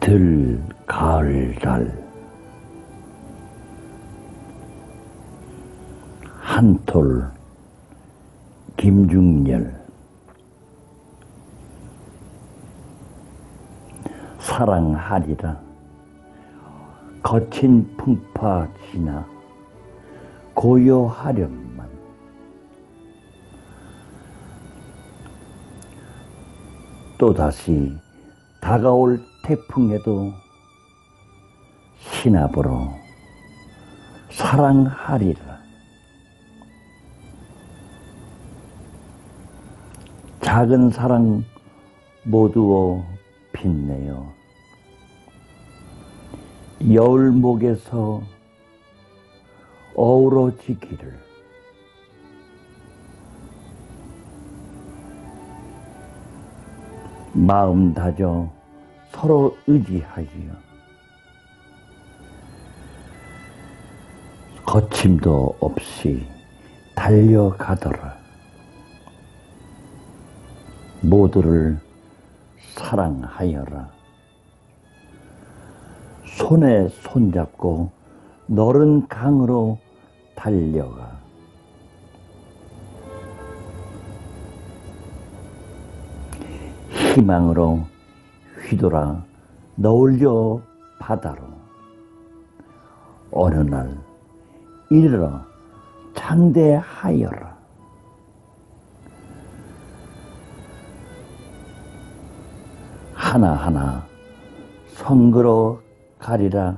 들 가을 달 한톨 김중열 사랑하리라. 거친 풍파 지나 고요하련만 또다시 다가올 태풍에도 신압으로 사랑하리라. 작은 사랑 모두어 빛내요. 여울목에서 어우러지기를 마음 다져 서로 의지하지요. 거침도 없이 달려가더라. 모두를 사랑하여라. 손에 손잡고 너른 강으로 달려가. 희망으로 휘돌아 너울려 바다로 어느 날 이르러 장대하여라. 하나하나 성그러 가리라.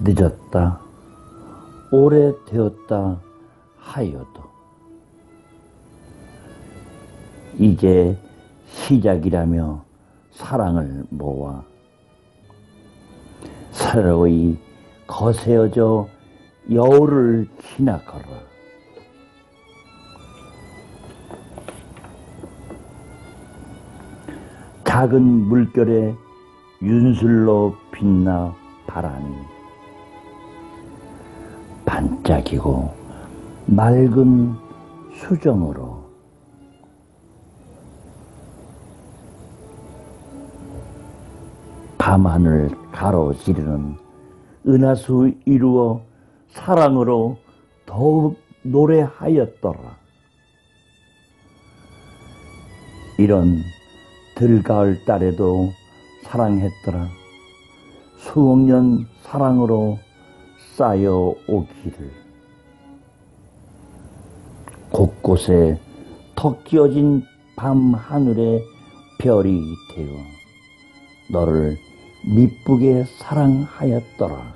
늦었다. 오래되었다 하여도 이제 시작이라며 사랑을 모아 서로의 거세어져 여울을 지나가라. 작은 물결에 윤슬로 빛나 바람이 반짝이고 맑은 수정으로 밤하늘 가로지르는 은하수 이루어 사랑으로 더욱 노래하였더라. 이런 들가을 딸에도 사랑했더라. 수억 년 사랑으로 쌓여 오기를. 곳곳에 턱 끼어진 밤 하늘에 별이 되어 너를 미쁘게 사랑하였더라.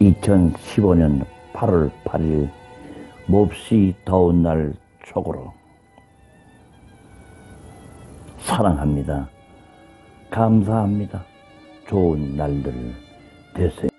2015년 8월 8일 몹시 더운 날 초고로 사랑합니다. 감사합니다. 좋은 날들 되세요.